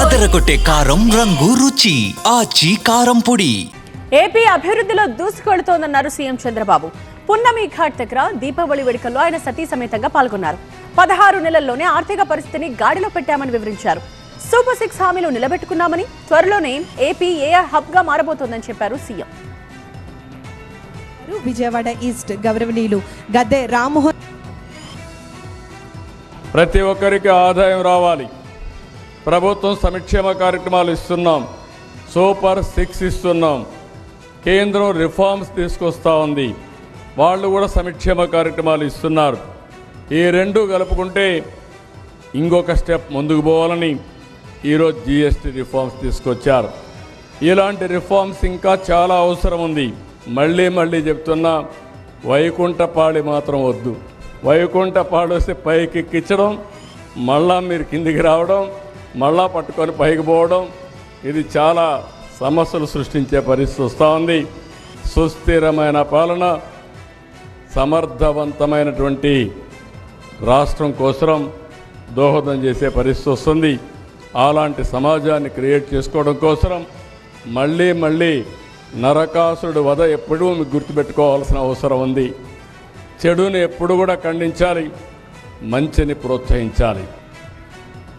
అదరగొట్టే కారం రంగు రుచి ఆచి కారం పొడి. ఏపీ అభివృద్ధిలో దూసుకెళ్తోందన్నారు సీఎం చంద్రబాబు. పున్నమి ఘాట్ దగ్గర దీపావళి వేడుకల్లో ఆయన సతీ సమేతంగా పాల్గొన్నారు. పదహారు నెలల్లోనే ఆర్థిక పరిస్థితిని గాడిలో పెట్టామని వివరించారు. సూపర్ సిక్స్ హామీలు నిలబెట్టుకున్నామని త్వరలోనే ఏపీ ఏఆర్ హబ్గా మారబోతోందని చెప్పారు సీఎం. విజయవాడ ఈస్ట్ గౌరవనీయులు గద్దె రామ్మోహన్ ప్రతి ఒక్కరికి ఆదాయం రావాలి. ప్రభుత్వం సంక్షేమ కార్యక్రమాలు ఇస్తున్నాం. సూపర్ సిక్స్ ఇస్తున్నాం. కేంద్రం రిఫార్మ్స్ తీసుకొస్తా ఉంది. వాళ్ళు కూడా సంక్షేమ కార్యక్రమాలు ఇస్తున్నారు. ఈ రెండు కలుపుకుంటే ఇంకొక స్టెప్ ముందుకు పోవాలని ఈరోజు జిఎస్టీ రిఫార్మ్స్ తీసుకొచ్చారు. ఇలాంటి రిఫార్మ్స్ ఇంకా చాలా అవసరం ఉంది. మళ్ళీ మళ్ళీ చెప్తున్నా వైకుంఠపాళి మాత్రం వద్దు. వైకుంఠపాళి వస్తే పైకి ఎక్కించడం మళ్ళా మీరు కిందికి రావడం మళ్ళా పట్టుకొని పైకి పోవడం ఇది చాలా సమస్యలు సృష్టించే పరిస్థితి వస్తూ ఉంది. సుస్థిరమైన పాలన సమర్థవంతమైనటువంటి రాష్ట్రం కోసం దోహదం చేసే పరిస్థితి వస్తుంది. అలాంటి సమాజాన్ని క్రియేట్ చేసుకోవడం కోసం మళ్ళీ మళ్ళీ నరకాసురుడు వధ ఎప్పుడూ మీకు గుర్తుపెట్టుకోవాల్సిన అవసరం ఉంది. చెడుని ఎప్పుడు కూడా ఖండించాలి మంచిని ప్రోత్సహించాలి.